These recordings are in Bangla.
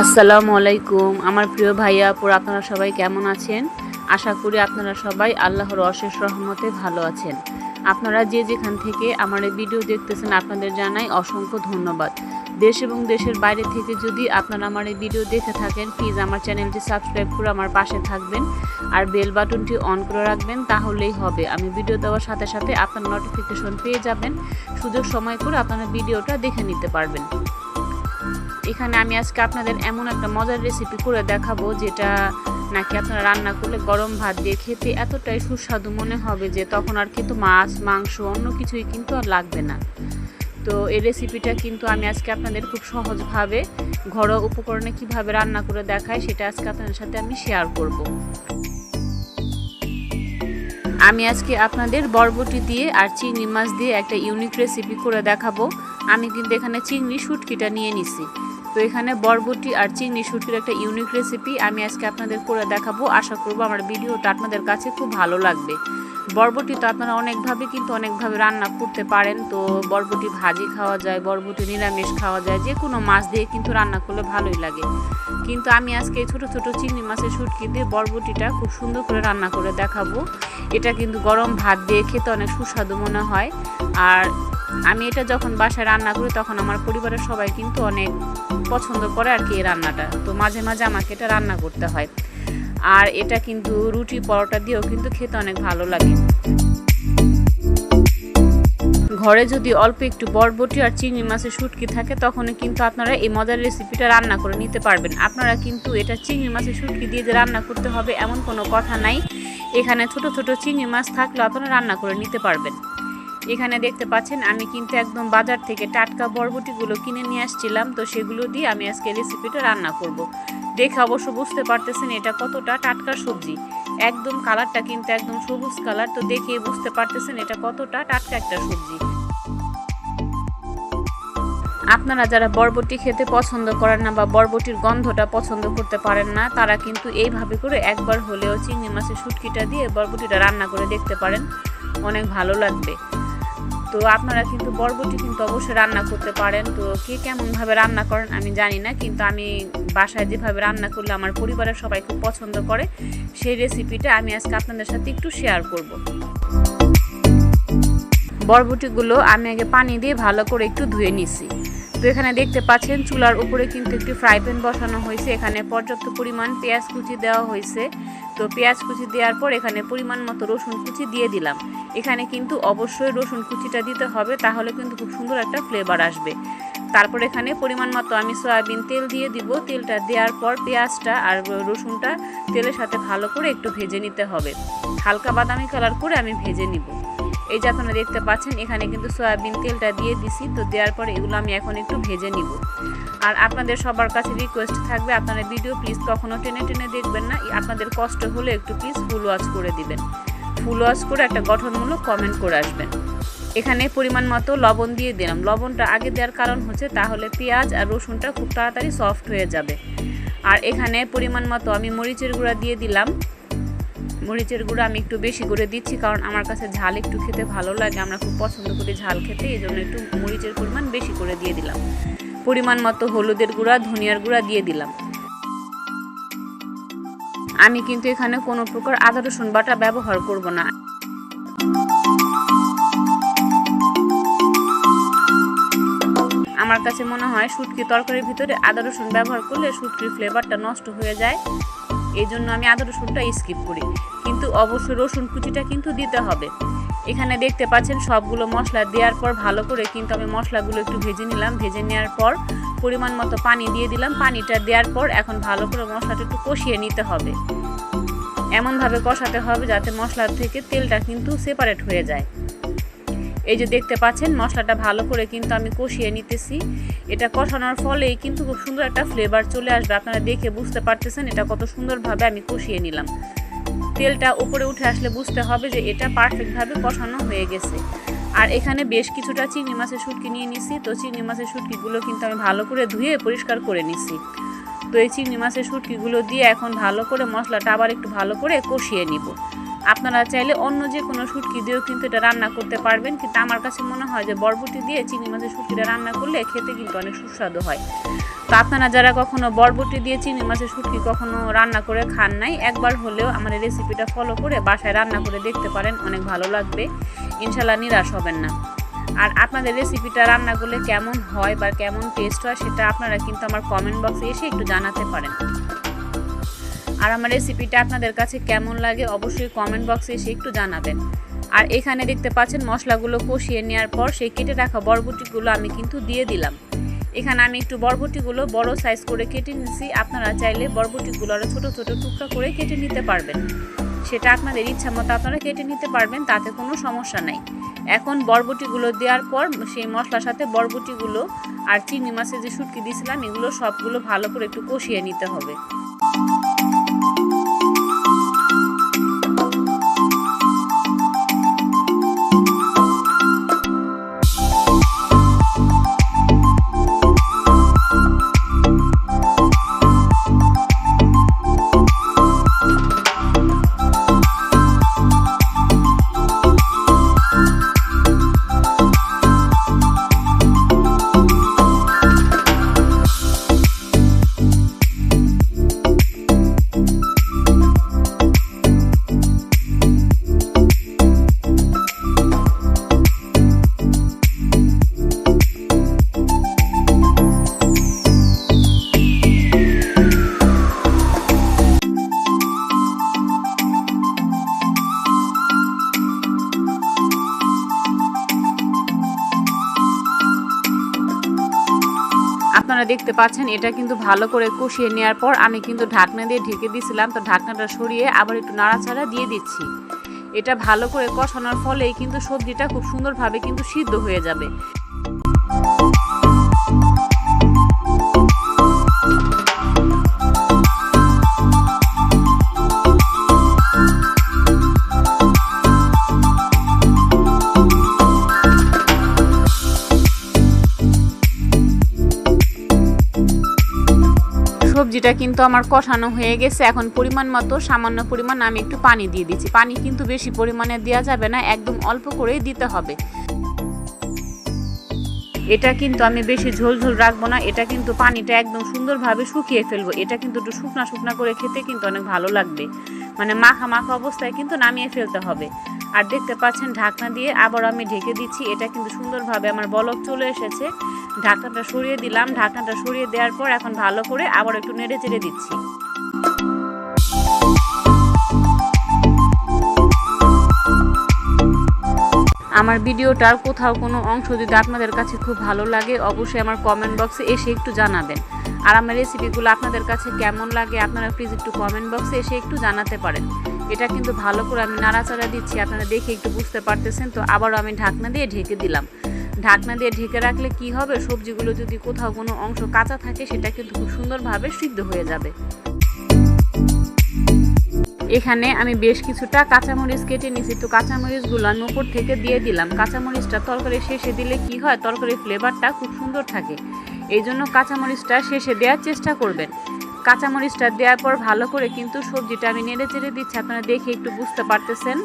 আসসালামু আলাইকুম। আমার প্রিয় ভাইয়া, আপুর আপনারা সবাই কেমন আছেন? আশা করি আপনারা সবাই আল্লাহর অশেষ রহমতে ভালো আছেন। আপনারা যে যেখান থেকে আমার এই ভিডিও দেখতেছেন, আপনাদের জানাই অসংখ্য ধন্যবাদ। দেশ এবং দেশের বাইরে থেকে যদি আপনারা আমার এই ভিডিও দেখে থাকেন প্লিজ আমার চ্যানেলটি সাবস্ক্রাইব করে আমার পাশে থাকবেন আর বেল বাটনটি অন করে রাখবেন, তাহলেই হবে। আমি ভিডিও দেওয়ার সাথে সাথে আপনার নোটিফিকেশন পেয়ে যাবেন। সুযোগ সময় করে আপনারা ভিডিওটা দেখে নিতে পারবেন। এখানে আমি আজকে আপনাদের এমন একটা মজার রেসিপি করে দেখাবো, যেটা নাকি আপনারা রান্না করলে গরম ভাত দিয়ে খেতে এতটাই সুস্বাদু মনে হবে যে তখন আর কিন্তু মাছ, মাংস, অন্য কিছুই কিন্তু আর লাগবে না। তো এই রেসিপিটা কিন্তু আমি আজকে আপনাদের খুব সহজভাবে ঘরোয়া উপকরণে কীভাবে রান্না করে দেখাই, সেটা আজকে আপনাদের সাথে আমি শেয়ার করব। আমি আজকে আপনাদের বরবটি দিয়ে আর চিংড়ি মাছ দিয়ে একটা ইউনিক রেসিপি করে দেখাবো। আমি কিন্তু এখানে চিংড়ি শুটকিটা নিয়ে নিছি। তো এখানে বরবটি আর চিংড়ি শুটকির একটা ইউনিক রেসিপি আমি আজকে আপনাদের করে দেখাবো। আশা করব আমার ভিডিওটা আপনাদের কাছে খুব ভালো লাগবে। বরবটি তো আপনারা অনেকভাবে কিন্তু অনেকভাবে রান্না করতে পারেন। তো বরবটি ভাজি খাওয়া যায়, বরবটি নিরামিষ খাওয়া যায় যে কোনো মাছ দিয়ে কিন্তু রান্না করলে ভালোই লাগে। কিন্তু আমি আজকে ছোট ছোট চিংড়ি মাছের শুটকি দিয়ে বরবটিটা খুব সুন্দর করে রান্না করে দেখাবো। এটা কিন্তু গরম ভাত দিয়ে খেতে অনেক সুস্বাদু মনে হয়। আর আমি এটা যখন বাসায় রান্না করি, তখন আমার পরিবারের সবাই কিন্তু অনেক পছন্দ করে আর কি এই রান্নাটা। তো মাঝে মাঝে আমাকে এটা রান্না করতে হয়। আর এটা কিন্তু রুটি পরোটা দিয়েও কিন্তু খেতে অনেক ভালো লাগে। ঘরে যদি অল্প একটু বরবটি আর চিংড়ি মাছের শুটকি থাকে, তখনই কিন্তু আপনারা এই মজার রেসিপিটা রান্না করে নিতে পারবেন। আপনারা কিন্তু এটা চিংড়ি মাছের শুটকি দিয়ে যে রান্না করতে হবে, এমন কোনো কথা নাই। এখানে ছোট ছোট চিংড়ি মাছ থাকলেও আপনারা রান্না করে নিতে পারবেন। এখানে দেখতে পাচ্ছেন, আমি কিন্তু একদম বাজার থেকে টাটকা বরবটিগুলো কিনে নিয়ে আসছিলাম। তো সেগুলো দিয়ে আমি আজকে রেসিপিটা রান্না করব। দেখে অবশ্য বুঝতে পারতেছেন এটা কতটা টাটকা সবজি। একদম কালারটা কিন্তু একদম সবুজ কালার। তো দেখে বুঝতে পারতেছেন এটা কতটা টাটকা একটা সবজি। আপনারা যারা বরবটি খেতে পছন্দ করেন না বা বরবটির গন্ধটা পছন্দ করতে পারেন না, তারা কিন্তু এইভাবে করে একবার হলেও চিংড়ি মাছের শুটকিটা দিয়ে বরবটিটা রান্না করে দেখতে পারেন। অনেক ভালো লাগবে। তো আপনারা কিন্তু বরবটি কিন্তু অবশ্যই রান্না করতে পারেন। তো কে কেমনভাবে রান্না করেন আমি জানি না, কিন্তু আমি বাসায় যেভাবে রান্না করলে আমার পরিবারের সবাই খুব পছন্দ করে, সেই রেসিপিটা আমি আজকে আপনাদের সাথে একটু শেয়ার করব। বরবটিগুলো আমি আগে পানি দিয়ে ভালো করে একটু ধুয়ে নিছি। তো এখানে দেখতে পাচ্ছেন, চুলার উপরে কিন্তু একটি ফ্রাই প্যান বসানো হয়েছে। এখানে পর্যাপ্ত পরিমাণ পেঁয়াজ কুচি দেওয়া হয়েছে। তো পেঁয়াজ কুচি দেওয়ার পর এখানে পরিমাণ মতো রসুন কুচি দিয়ে দিলাম। এখানে কিন্তু অবশ্যই রসুন কুচিটা দিতে হবে, তাহলে কিন্তু খুব সুন্দর একটা ফ্লেভার আসবে। তারপর এখানে পরিমাণ মতো আমি সয়াবিন তেল দিয়ে দিব। তেলটা দেওয়ার পর পেঁয়াজটা আর রসুনটা তেলের সাথে ভালো করে একটু ভেজে নিতে হবে। হালকা বাদামি কালার করে আমি ভেজে নিব। এই যে আপনারা দেখতে পাচ্ছেন, এখানে কিন্তু সয়াবিন তেলটা দিয়ে দিছি। তো দেওয়ার পরে এগুলো আমি এখন একটু ভেজে নিব। আর আপনাদের সবার কাছে রিকোয়েস্ট থাকবে, আপনারা ভিডিও প্লিজ কখনো টেনে টেনে দেখবেন না। আপনাদের কষ্ট হলে একটু প্লিজ ফুল ওয়াচ করে দিবেন। ফুল ওয়াচ করে একটা গঠনমূলক কমেন্ট করে আসবেন। এখানে পরিমাণ মতো লবণ দিয়ে দিলাম। লবণটা আগে দেওয়ার কারণ হচ্ছে তাহলে পেঁয়াজ আর রসুনটা খুব তাড়াতাড়ি সফট হয়ে যাবে। আর এখানে পরিমাণ মতো আমি মরিচের গুঁড়া দিয়ে দিলাম। মরিচের গুঁড়ো আমি একটু বেশি করে দিচ্ছি, কারণ আমার কাছে ঝাল একটু খেতে ভালো লাগে। আমরা খুব পছন্দ করি ঝাল খেতে, এই জন্য একটু মরিচের পরিমাণ বেশি করে দিয়ে দিলাম। পরিমাণ মতো হলুদের গুঁড়া, ধনিয়ার গুঁড়া দিয়ে দিলাম। আমি কিন্তু এখানে কোনো প্রকার আদা, রসুন বাটা ব্যবহার করব না। আমার কাছে মনে হয় শুটকি তরকারির ভিতরে আদা, রসুন ব্যবহার করলে শুটকির ফ্লেভারটা নষ্ট হয়ে যায়। এই জন্য আমি আদা, রসুনটা স্কিপ করি। কিন্তু অবশ্যই রসুন কুচিটা কিন্তু দিতে হবে। এখানে দেখতে পাচ্ছেন সবগুলো মশলা দেওয়ার পর ভালো করে কিন্তু আমি মশলাগুলো একটু ভেজে নিলাম। ভেজে নেওয়ার পর পরিমাণ মতো পানি দিয়ে দিলাম। পানিটা দেওয়ার পর এখন ভালো করে মশলাটা একটু কষিয়ে নিতে হবে। এমনভাবে কষাতে হবে যাতে মশলার থেকে তেলটা কিন্তু সেপারেট হয়ে যায়। এই যে দেখতে পাচ্ছেন মশলাটা ভালো করে কিন্তু আমি কষিয়ে নিতেছি। এটা কষানোর ফলেই কিন্তু খুব সুন্দর একটা ফ্লেভার চলে আসবে। আপনারা দেখে বুঝতে পারতেছেন এটা কত সুন্দরভাবে আমি কষিয়ে নিলাম। তেলটা উপরে উঠে আসলে বুঝতে হবে যে এটা পারফেক্টভাবে কষানো হয়ে গেছে। আর এখানে বেশ কিছুটা চিংড়ি মাছের শুটকি নিয়ে নিছি। তো চিংড়ি মাছের শুটকিগুলো কিন্তু আমি ভালো করে ধুয়ে পরিষ্কার করে নিছি। তো এই চিংড়ি মাছের শুটকিগুলো দিয়ে এখন ভালো করে মশলাটা আবার একটু ভালো করে কষিয়ে নিব। আপনারা চাইলে অন্য যে কোনো শুটকি দিয়েও কিন্তু এটা রান্না করতে পারবেন। কিন্তু আমার কাছে মনে হয় যে বরবটি দিয়ে চিংড়ি মাছের শুটকিটা রান্না করলে খেতে কিন্তু অনেক সুস্বাদু হয়। তো আপনারা যারা কখনো বরবটি দিয়ে চিংড়ি মাছের শুটকি কখনো রান্না করে খান নাই, একবার হলেও আমার রেসিপিটা ফলো করে বাসায় রান্না করে দেখতে পারেন, অনেক ভালো লাগবে। ইনশাল্লাহ নিরাশ হবেন না। আর আপনাদের রেসিপিটা রান্না করলে কেমন হয় বা কেমন টেস্ট হয় সেটা আপনারা কিন্তু আমার কমেন্ট বক্সে এসে একটু জানাতে পারেন। আর আমার রেসিপিটা আপনাদের কাছে কেমন লাগে অবশ্যই কমেন্ট বক্সে এসে একটু জানাবেন। আর এখানে দেখতে পাচ্ছেন মশলাগুলো কষিয়ে নেওয়ার পর সেই কেটে রাখা বরবটিগুলো আমি কিন্তু দিয়ে দিলাম। এখানে আমি একটু বরবটিগুলো বড় সাইজ করে কেটে নিয়েছি। আপনারা চাইলে বরবটিগুলো আরও ছোটো ছোটো টুকরা করে কেটে নিতে পারবেন। সেটা আপনাদের ইচ্ছা মতো আপনারা কেটে নিতে পারবেন, তাতে কোনো সমস্যা নাই। এখন বরবটিগুলো দেওয়ার পর সেই মশলার সাথে বরবটিগুলো আর চিংড়ি মাছের যে শুটকি দিয়েছিলাম, এগুলো সবগুলো ভালো করে একটু কষিয়ে নিতে হবে। আপনারা দেখতে পাচ্ছেন, এটা কিন্তু ভালো করে কষিয়ে নেওয়ার পর আমি কিন্তু ঢাকনা দিয়ে ঢেকে দিয়েছিলাম। তো ঢাকনাটা সরিয়ে আবার একটু নাড়াচাড়া দিয়ে দিচ্ছি। এটা ভালো করে কষানোর ফলেই কিন্তু সবজিটা খুব সুন্দরভাবে কিন্তু সিদ্ধ হয়ে যাবে। সবজিটা কিন্তু আমার কষানো হয়ে গেছে। এখন পরিমাণ মতো, সামান্য পরিমাণ আমি একটু পানি দিয়ে দিচ্ছি। পানি কিন্তু বেশি পরিমাণে দেওয়া যাবে না, একদম অল্প করেই দিতে হবে। এটা কিন্তু আমি বেশি ঝোল ঝোল রাখব না, এটা কিন্তু পানিটা একদম সুন্দরভাবে শুকিয়ে ফেলব। এটা কিন্তু একটু শুকনা শুকনা করে খেতে কিন্তু অনেক ভালো লাগবে। মানে মাখা মাখা অবস্থায় কিন্তু নামিয়ে ফেলতে হবে। আর দেখতে পাচ্ছেন ঢাকনা দিয়ে আবার আমি ঢেকে দিচ্ছি। এটা কিন্তু সুন্দরভাবে আমার বলক চলে এসেছে। ঢাকনাটা সরিয়ে দিলাম। ঢাকনাটা সরিয়ে দেওয়ার পর এখন ভালো করে আবার একটু নেড়ে চেড়ে দিচ্ছি। আমার ভিডিওটার কোথাও কোনো অংশ যদি আপনাদের কাছে খুব ভালো লাগে, অবশ্যই আমার কমেন্ট বক্সে এসে একটু জানাবেন। আর আমার রেসিপিগুলো আপনাদের কাছে কেমন লাগে, আপনারা প্লিজ একটু কমেন্ট বক্সে এসে একটু জানাতে পারেন। এটা কিন্তু ভালো করে আমি নাড়াচাড়া দিচ্ছি, আপনারা দেখে একটু বুঝতে পারতেছেন। তো আবারও আমি ঢাকনা দিয়ে ঢেকে দিলাম। ঢাকনা দিয়ে ঢেকে রাখলে কি হবে? সবজিগুলো যদি কোথাও কোনো অংশ কাঁচা থাকে, সেটা কিন্তু খুব সুন্দরভাবে সিদ্ধ হয়ে যাবে। এখানে আমি বেশ কিছুটা কাঁচামরিচ কেটে নিয়েছি। তো কাঁচামরিচগুলো আমি উপর থেকে দিয়ে দিলাম। কাঁচামরিচটা তরকারি শেষে দিলে কি হয়? তরকারির ফ্লেভারটা খুব সুন্দর থাকে। এই জন্য কাঁচামরিচটা শেষে দেওয়ার চেষ্টা করবেন। কাঁচামরিচটা দেওয়ার পর ভালো করে কিন্তু সবজিটা আমি নেড়ে চেড়ে দিচ্ছি। আপনারা দেখে একটু বুঝতে পারতেছেন।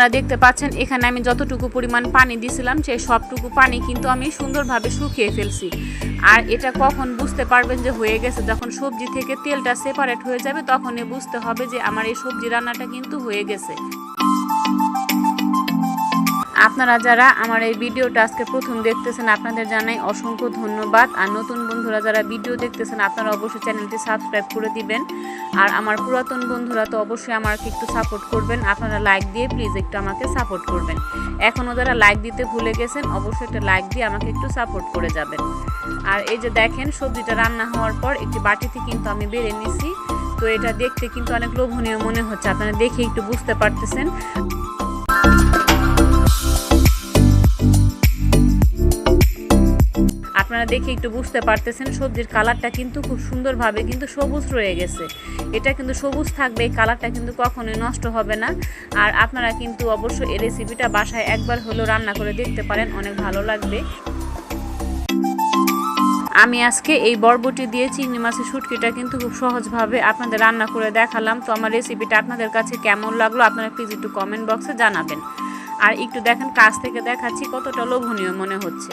আপনারা দেখতে পাচ্ছেন, এখানে আমি যতটুকু পরিমাণ পানি দিছিলাম, সেই সবটুকু পানি কিন্তু আমি সুন্দরভাবে শুকিয়ে ফেলছি। আর এটা কখন বুঝতে পারবেন যে হয়ে গেছে, যখন সবজি থেকে তেলটা সেপারেট হয়ে যাবে, তখনই বুঝতে হবে যে আমার এই সবজি রান্নাটা কিন্তু হয়ে গেছে। আপনারা যারা আমার এই ভিডিওটা আজকে প্রথম দেখতেছেন, আপনাদের জানাই অসংখ্য ধন্যবাদ। আর নতুন বন্ধুরা যারা ভিডিও দেখতেছেন, আপনারা অবশ্যই চ্যানেলটি সাবস্ক্রাইব করে দিবেন। আর আমার পুরাতন বন্ধুরা তো অবশ্যই আমাকে একটু সাপোর্ট করবেন। আপনারা লাইক দিয়ে প্লিজ একটু আমাকে সাপোর্ট করবেন। এখনও যারা লাইক দিতে ভুলে গেছেন, অবশ্যই একটা লাইক দিয়ে আমাকে একটু সাপোর্ট করে যাবেন। আর এই যে দেখেন, সবজিটা রান্না হওয়ার পর একটি বাটিতে কিন্তু আমি বেড়ে নিছি। তো এটা দেখতে কিন্তু অনেক লোভনীয় মনে হচ্ছে। আপনারা দেখে একটু বুঝতে পারতেছেন। দেখে একটু বুঝতে পারতেছেন, সবজির কালারটা কিন্তু খুব সুন্দরভাবে কিন্তু সবুজ রয়ে গেছে। এটা কিন্তু সবুজ থাকবে, এই কালারটা কিন্তু কখনোই নষ্ট হবে না। আর আপনারা কিন্তু অবশ্যই এই রেসিপিটা বাসায় একবার হলেও রান্না করে দেখতে পারেন, অনেক ভালো লাগবে। আমি আজকে এই বরবটি দিয়ে চিংড়ি মাছের শুটকিটা কিন্তু খুব সহজভাবে আপনাদের রান্না করে দেখালাম। তো আমার রেসিপিটা আপনাদের কাছে কেমন লাগল, আপনারা প্লিজ একটু কমেন্ট বক্সে জানাবেন। আর একটু দেখেন, কাছ থেকে দেখাচ্ছি কতটা লোভনীয় মনে হচ্ছে।